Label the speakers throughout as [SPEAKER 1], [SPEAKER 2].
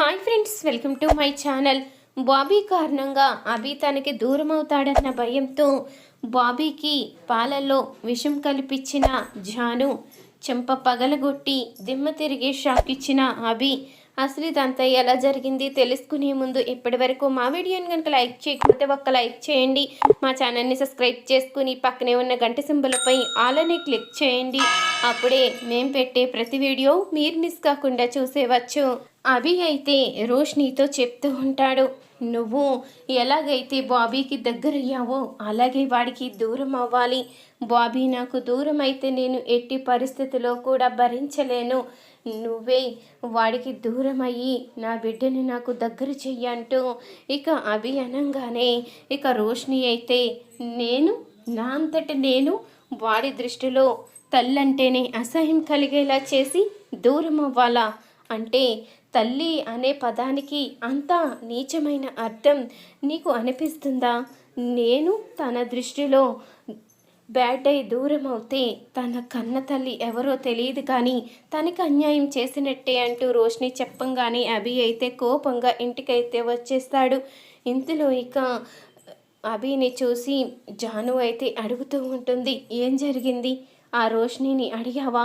[SPEAKER 1] Hi friends welcome to my channel Bobby కారణంగా అభి తనకి దూరం అవుతాడన్న భయంతో బాబీకి పాలల్లో విషం కల్పించిన జాను చెంప పగలగొట్టి దిమ్మ తిరిగే షాక్ ఇచ్చిన అభి అసలు ఇదంతా ఎలా జరిగింది తెలుసుకునే ముందు ఇప్పటి వరకు మా వీడియోని కనుక లైక్ చేయకపోతే ఒక్క లైక్ చేయండి. మా ఛానల్ని సబ్స్క్రైబ్ చేసుకుని పక్కనే ఉన్న గంట సింబలపై ఆలని క్లిక్ చేయండి. అప్పుడే మేము పెట్టే ప్రతి వీడియో మీరు మిస్ కాకుండా చూసేవచ్చు. అభి అయితే రోష్నీతో చెప్తూ ఉంటాడు. నువ్వు ఎలాగైతే బాబీకి దగ్గరయ్యావో అలాగే వాడికి దూరం అవ్వాలి. బాబీ నాకు దూరం అయితే నేను ఎట్టి పరిస్థితిలో కూడా భరించలేను. నువ్వే వాడికి దూరం అయ్యి నా బిడ్డని నాకు దగ్గర చెయ్యంటూ ఇక అభి అనంగానే ఇక రోషిణి అయితే నేను నా అంతటి నేను వాడి దృష్టిలో తల్లంటేనే అసహ్యం కలిగేలా చేసి దూరం అవ్వాలా? అంటే తల్లి అనే పదానికి అంత నీచమైన అర్థం నీకు అనిపిస్తుందా? నేను తన దృష్టిలో బ్యాడ్ అయి దూరం అవుతే తన కన్న తల్లి ఎవరో తెలియదు కానీ తనకి అన్యాయం చేసినట్టే అంటూ రోష్ని చెప్పంగానే అభి అయితే కోపంగా ఇంటికైతే వచ్చేస్తాడు. ఇంతలో ఇక అభిని చూసి జాను అయితే అడుగుతూ ఉంటుంది ఏం జరిగింది? ఆ రోష్నిని అడిగావా?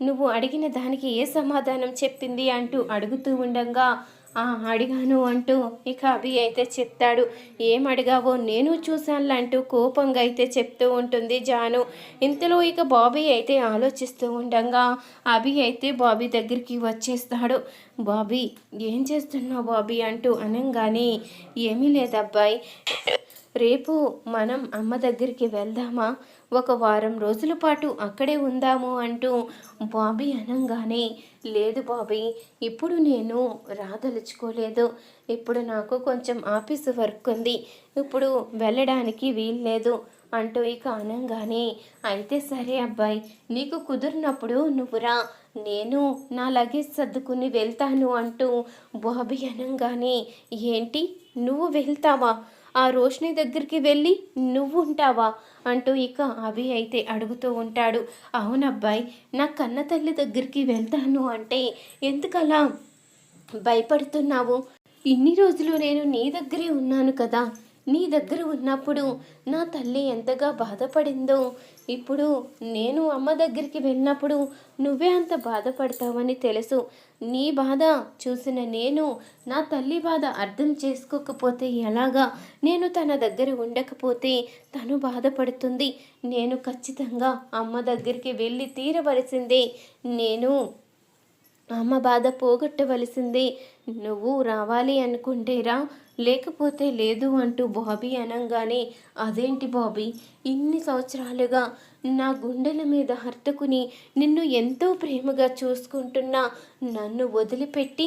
[SPEAKER 1] నువ్వు అడిగిన దానికి ఏ సమాధానం చెప్పింది అంటూ అడుగుతూ ఉండగా. ఆ అడిగాను అంటూ ఇక అభి అయితే చెప్తాడు. ఏం అడిగావో నేను చూశాను అంటూ కోపంగా అయితే చెప్తూ ఉంటుంది జాను. ఇంతలో ఇక బాబీ అయితే ఆలోచిస్తూ ఉండగా. అభి అయితే బాబీ దగ్గరికి వచ్చేస్తాడు. బాబీ ఏం చేస్తున్నావు బాబీ అంటూ అనగానే ఏమీ లేదబ్బాయి. రేపు మనం అమ్మ దగ్గరికి వెళ్దామా? ఒక వారం రోజుల పాటు అక్కడే ఉందాము అంటూ బాబీ అనంగానే లేదు బాబీ ఇప్పుడు నేను రాదలుచుకోలేదు. ఇప్పుడు నాకు కొంచెం ఆఫీసు వర్క్ ఉంది. ఇప్పుడు వెళ్ళడానికి వీల్లేదు అంటూ ఇక అనంగానే అయితే సరే అబ్బాయి నీకు కుదిరినప్పుడు నువ్వురా నేను నా లగేజ్ సర్దుకుని వెళ్తాను అంటూ బాబీ అనంగానే ఏంటి? నువ్వు వెళ్తావా? ఆ రోషిని దగ్గరికి వెళ్ళి నువ్వు ఉంటావా? అంటూ ఇక అభి అయితే అడుగుతూ ఉంటాడు. అవునబ్బాయి నా కన్న తల్లి దగ్గరికి వెళ్తాను అంటే ఎందుకలా భయపడుతున్నావు? ఇన్ని రోజులు నేను నీ దగ్గరే ఉన్నాను కదా. నీ దగ్గర ఉన్నప్పుడు నా తల్లి ఎంతగా బాధపడిందో ఇప్పుడు నేను అమ్మ దగ్గరికి వెళ్ళినప్పుడు నువ్వే అంత బాధపడతావని తెలుసు. నీ బాధ చూసిన నేను నా తల్లి బాధ అర్థం చేసుకోకపోతే ఎలాగా? నేను తన దగ్గర ఉండకపోతే తను బాధపడుతుంది. నేను ఖచ్చితంగా అమ్మ దగ్గరికి వెళ్ళి తీరవలసిందే. నేను అమ్మ బాధ పోగొట్టవలసిందే. నువ్వు రావాలి అనుకుంటేరా? లేకపోతే లేదు అంటూ బాబీ అనగానే అదేంటి బాబీ? ఇన్ని సంవత్సరాలుగా నా గుండెల మీద హర్తుకుని నిన్ను ఎంతో ప్రేమగా చూసుకుంటున్నా. నన్ను వదిలిపెట్టి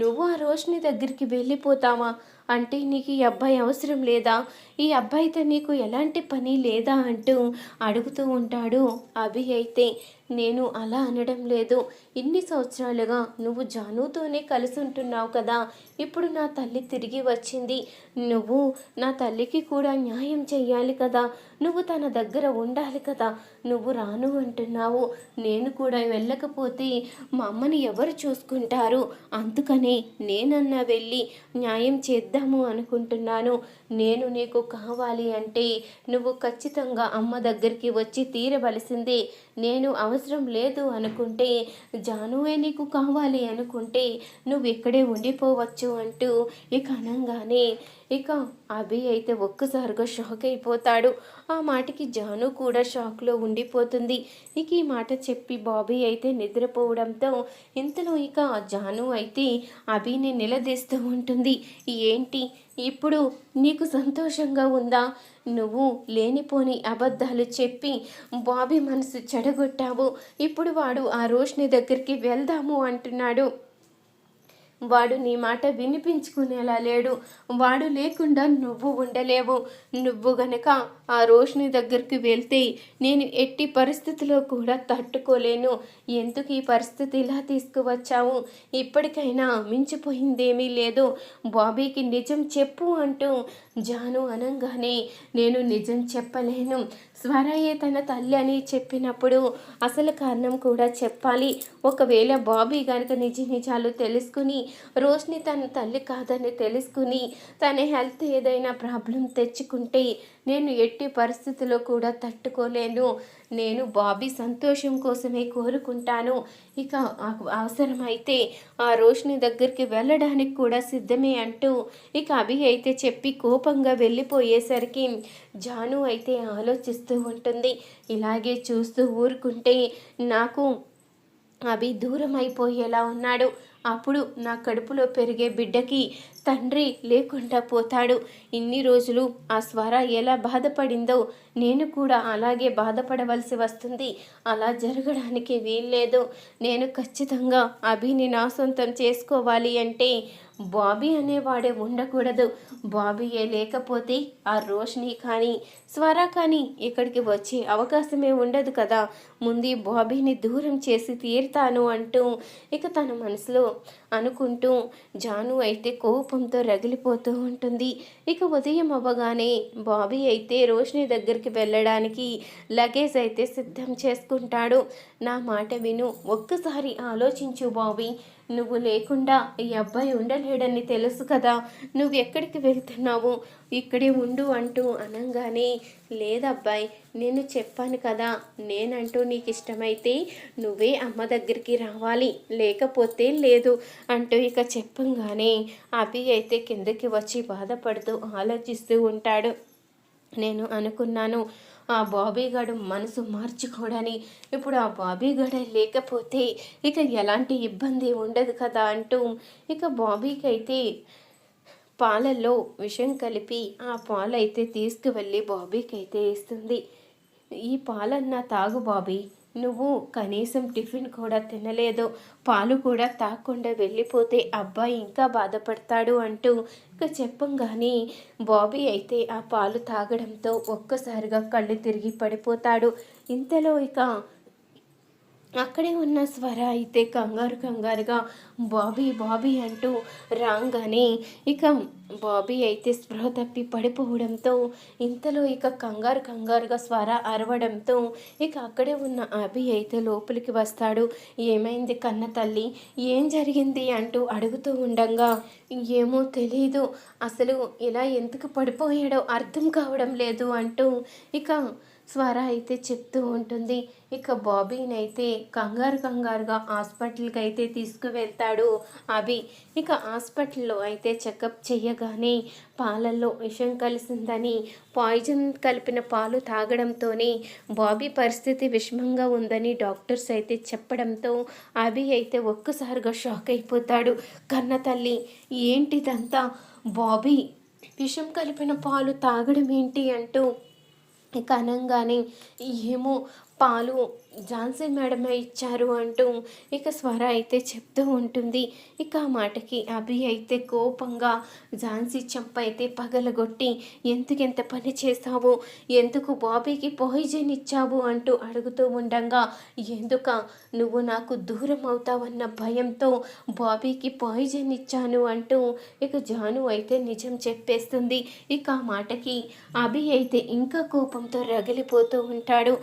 [SPEAKER 1] నువ్వు ఆ రోషిని దగ్గరికి వెళ్ళిపోతావా? అంటే నీకు ఈ అబ్బాయి అవసరం లేదా? ఈ అబ్బాయితో నీకు ఎలాంటి పని లేదా? అంటూ అడుగుతూ ఉంటాడు అభి అయితే. నేను అలా అనడం లేదు. ఇన్ని సంవత్సరాలుగా నువ్వు జానుతోనే కలిసి ఉంటున్నావు కదా. ఇప్పుడు నా తల్లి తిరిగి వచ్చింది. నువ్వు నా తల్లికి కూడా న్యాయం చెయ్యాలి కదా. నువ్వు తన దగ్గర ఉండాలి కదా. నువ్వు రాను అంటున్నావు. నేను కూడా వెళ్ళకపోతే మా అమ్మని ఎవరు చూసుకుంటారు? అందుకనే నేనన్నా వెళ్ళి న్యాయం చేద్దాము అనుకుంటున్నాను. నేను నీకు కావాలి అంటే నువ్వు ఖచ్చితంగా అమ్మ దగ్గరికి వచ్చి తీరవలసిందే. నేను అవసరం లేదు అనుకుంటే జానువే నీకు కావాలి అనుకుంటే నువ్వు ఇక్కడే ఉండిపోవచ్చు అంటూ ఇక అనగానే ఇక అభి అయితే ఒక్కసారిగా షాక్ అయిపోతాడు. ఆ మాటకి జాను కూడా షాక్లో ఉండిపోతుంది. ఇక ఈ మాట చెప్పి బాబీ అయితే నిద్రపోవడంతో ఇంతలో ఇక జాను అయితే అభిని నిలదీస్తూ ఉంటుంది. ఏంటి? ఇప్పుడు నీకు సంతోషంగా ఉందా? నువ్వు లేనిపోని అబద్ధాలు చెప్పి బాబీ మనసు చెడగొట్టావు. ఇప్పుడు వాడు ఆ రోష్ని దగ్గరికి వెళ్దాము అంటున్నాడు. వాడు నీ మాట వినిపించుకునేలా లేడు. వాడు లేకుండా నువ్వు ఉండలేవు. నువ్వు గనక ఆ రోషిని దగ్గరికి వెళ్తే నేను ఎట్టి పరిస్థితిలో కూడా తట్టుకోలేను. ఎందుకు ఈ పరిస్థితి ఇలా తీసుకువచ్చావు? ఇప్పటికైనా మించిపోయిందేమీ లేదు. బాబీకి నిజం చెప్పు అంటూ జాను అనగానే నేను నిజం చెప్పలేను. స్వరయ్యే తన తల్లి అని చెప్పినప్పుడు అసలు కారణం కూడా చెప్పాలి. ఒకవేళ బాబీ కనుక నిజ నిజాలు తెలుసుకుని రోష్ని తన తల్లి కాదని తెలుసుకుని తన హెల్త్ ఏదైనా ప్రాబ్లం తెచ్చుకుంటే నేను ఎట్టి పరిస్థితుల్లో కూడా తట్టుకోలేను. నేను బాబీ సంతోషం కోసమే కోరుకుంటాను. ఇక అవసరమైతే ఆ రోషిని దగ్గరికి వెళ్ళడానికి కూడా సిద్ధమే అంటూ ఇక అభి అయితే చెప్పి కోపంగా వెళ్ళిపోయేసరికి జాను అయితే ఆలోచిస్తూ ఉంటుంది. ఇలాగే చూస్తూ ఊరుకుంటే నాకు అభి దూరం అయిపోయేలా ఉన్నాడు. అప్పుడు నా కడుపులో పెరిగే బిడ్డకి తండ్రి లేకుండా పోతాడు. ఇన్ని రోజులు ఆ స్వర ఎలా బాధపడిందో నేను కూడా అలాగే బాధపడవలసి వస్తుంది. అలా జరగడానికి వీల్లేదు. నేను ఖచ్చితంగా అభిని నా సొంతం చేసుకోవాలి అంటే బాబీ అనేవాడే ఉండకూడదు. బాబీయే లేకపోతే ఆ రోషిని కానీ స్వర కానీ ఇక్కడికి వచ్చే అవకాశమే ఉండదు కదా. ముందు బాబీని దూరం చేసి తీరుతాను అంటూ ఇక తన మనసులో అనుకుంటూ జాను అయితే కోపంతో రగిలిపోతూ ఉంటుంది. ఇక ఉదయం అవ్వగానే బాబీ అయితే రోషిని దగ్గరికి వెళ్ళడానికి లగేజ్ అయితే సిద్ధం చేసుకుంటాడు. నా మాట విను. ఒక్కసారి ఆలోచించు బాబీ. నువ్వు లేకుండా ఈ అబ్బాయి ఉండలేడని తెలుసు కదా. నువ్వు ఎక్కడికి వెళ్తున్నావు? ఇక్కడే ఉండు అంటూ అనంగానే లేదబ్బాయి నేను చెప్పాను కదా నేనంటూ నీకు ఇష్టమైతే నువ్వే అమ్మ దగ్గరికి రావాలి. లేకపోతే లేదు అంటూ ఇక చెప్పంగానే అభి అయితే కిందకి వచ్చి బాధపడుతూ ఆలోచిస్తూ ఉంటాడు. నేను అనుకున్నాను ఆ బాబీ గడు మనసు మార్చుకోడని ఇప్పుడు ఆ బాబీ గడ లేకపోతే ఇక ఎలాంటి ఇబ్బంది ఉండదు కదా అంటూ ఇక బాబీకి అయితే పాలల్లో విషం కలిపి ఆ పాలు అయితే తీసుకువెళ్ళి బాబీకి అయితే ఇస్తుంది. ఈ పాలన్నా తాగు బాబీ. నువ్వు కనీసం టిఫిన్ కూడా తినలేదు పాలు కూడా తాకుండా వెళ్ళిపోతే అబ్బాయి ఇంకా బాధపడతాడు అంటూ ఇక చెప్పంగానే బాబీ అయితే ఆ పాలు తాగడంతో ఒక్కసారిగా కళ్ళు తిరిగి పడిపోతాడు. ఇంతలో ఇక అక్కడే ఉన్న స్వర అయితే కంగారు కంగారుగా బాబీ బాబీ అంటూ రాగానే ఇక బాబీ అయితే స్పృహ తప్పి పడిపోవడంతో ఇంతలో ఇక కంగారు కంగారుగా స్వర అరవడంతో ఇక అక్కడే ఉన్న అభి అయితే లోపలికి వస్తాడు. ఏమైంది కన్న తల్లి? ఏం జరిగింది? అంటూ అడుగుతూ ఉండగా ఏమో తెలీదు. అసలు ఇలా ఎందుకు పడిపోయాడో అర్థం కావడం లేదు అంటూ ఇక స్వర అయితే చెప్తూ ఉంటుంది. ఇక బాబీని అయితే కంగారు కంగారుగా హాస్పిటల్కి అయితే తీసుకువెళ్తాడు అభి. ఇక హాస్పిటల్లో అయితే చెకప్ చేయగానే పాలల్లో విషం కలిసిందని పాయిజన్ కలిపిన పాలు తాగడంతోనే బాబీ పరిస్థితి విషమంగా ఉందని డాక్టర్స్ అయితే చెప్పడంతో అభి అయితే ఒక్కసారిగా షాక్ అయిపోతాడు. కన్న తల్లి ఏంటిదంతా? బాబీ విషం కలిపిన పాలు తాగడం ఏంటి అంటూ ఇక ఏమో పాలు ఝాన్సీ మేడమే ఇచ్చారు అంటూ ఇక స్వర అయితే చెప్తూ ఉంటుంది. ఇక ఆ మాటకి అభి అయితే కోపంగా ఝాన్సీ చెంప అయితే పగలగొట్టి ఎందుకెంత పని చేస్తావు ఎందుకు బాబీకి పాయిజన్ ఇచ్చావు? అంటూ అడుగుతూ ఉండగా ఎందుక? నువ్వు నాకు దూరం అవుతావన్న భయంతో బాబీకి పాయిజన్ ఇచ్చాను అంటూ ఇక జాను అయితే నిజం చెప్పేస్తుంది. ఇక ఆ మాటకి అభి అయితే ఇంకా కోపంతో రగిలిపోతూ ఉంటాడు.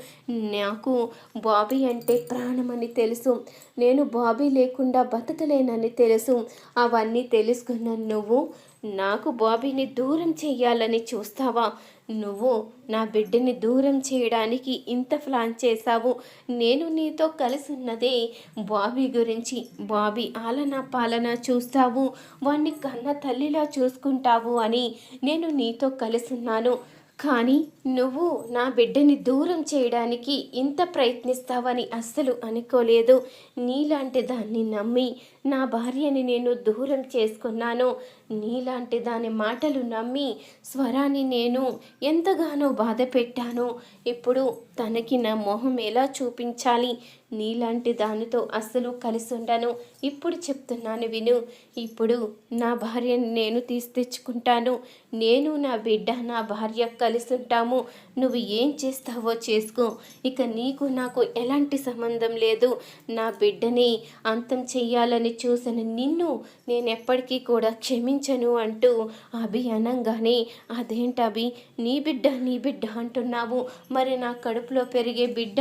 [SPEAKER 1] నాకు బాబీ అంటే ప్రాణమని తెలుసు. నేను బాబీ లేకుండా బతకలేనని తెలుసు. అవన్నీ తెలుసుకున్న నువ్వు నాకు బాబీని దూరం చెయ్యాలని చూస్తావా? నువ్వు నా బిడ్డని దూరం చేయడానికి ఇంత ప్లాన్ చేశావు. నేను నీతో కలిసిన్నదే బాబీ గురించి. బాబీ ఆలన పాలన చూస్తావు. వాణ్ణి కన్న తల్లిలా చూసుకుంటావు అని నేను నీతో కలిసున్నాను. కానీ నువ్వు నా బిడ్డని దూరం చేయడానికి ఇంత ప్రయత్నిస్తావని అస్సలు అనుకోలేదు. నీలాంటి దాన్ని నమ్మి నా భార్యని నేను దూరం చేసుకున్నాను. నీలాంటి దాని మాటలు నమ్మి స్వరాన్ని నేను ఎంతగానో బాధ పెట్టాను ఇప్పుడు తనకి నా మొహం ఎలా చూపించాలి? నీలాంటి దానితో అస్సలు కలిసి ఉండను. ఇప్పుడు చెప్తున్నాను విను. ఇప్పుడు నా భార్యని నేను తీసి తెచ్చుకుంటాను. నేను నా బిడ్డ నా భార్య కలిసి ఉంటాము. నువ్వు ఏం చేస్తావో చేసుకో. ఇక నీకు నాకు ఎలాంటి సంబంధం లేదు. నా బిడ్డని అంతం చెయ్యాలని చూసిన నిన్ను నేను ఎప్పటికీ కూడా క్షమించను అంటూ అభి అనంగానే అదేంటి అభి? నీ బిడ్డ నీ బిడ్డ అంటున్నావు. మరి నా కడుపు కడుపులో పెరిగే బిడ్డ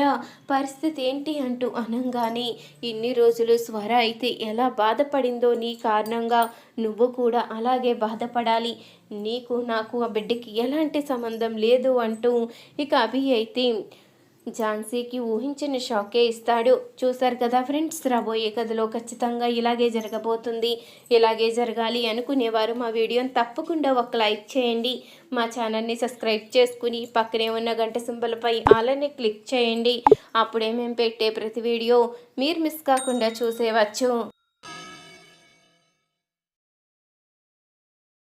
[SPEAKER 1] పరిస్థితి ఏంటి అంటూ అనంగానే ఇన్ని రోజులు స్వర అయితే ఎలా బాధపడిందో నీ కారణంగా నువ్వు కూడా అలాగే బాధపడాలి. నీకు నాకు ఆ బిడ్డకి ఎలాంటి సంబంధం లేదు అంటూ ఇక అభి అయితే ఝాన్సీకి ఊహించిన షాకే ఇస్తాడు. చూశారు కదా ఫ్రెండ్స్ రాబోయే కథలో ఖచ్చితంగా ఇలాగే జరగబోతుంది. ఇలాగే జరగాలి అనుకునేవారు మా వీడియోని తప్పకుండా ఒక లైక్ చేయండి. మా ఛానల్ని సబ్స్క్రైబ్ చేసుకుని పక్కనే ఉన్న గంట సింబల్పై ఆలని క్లిక్ చేయండి. అప్పుడే మేము పెట్టే ప్రతి వీడియో మీరు మిస్ కాకుండా చూసేవచ్చు.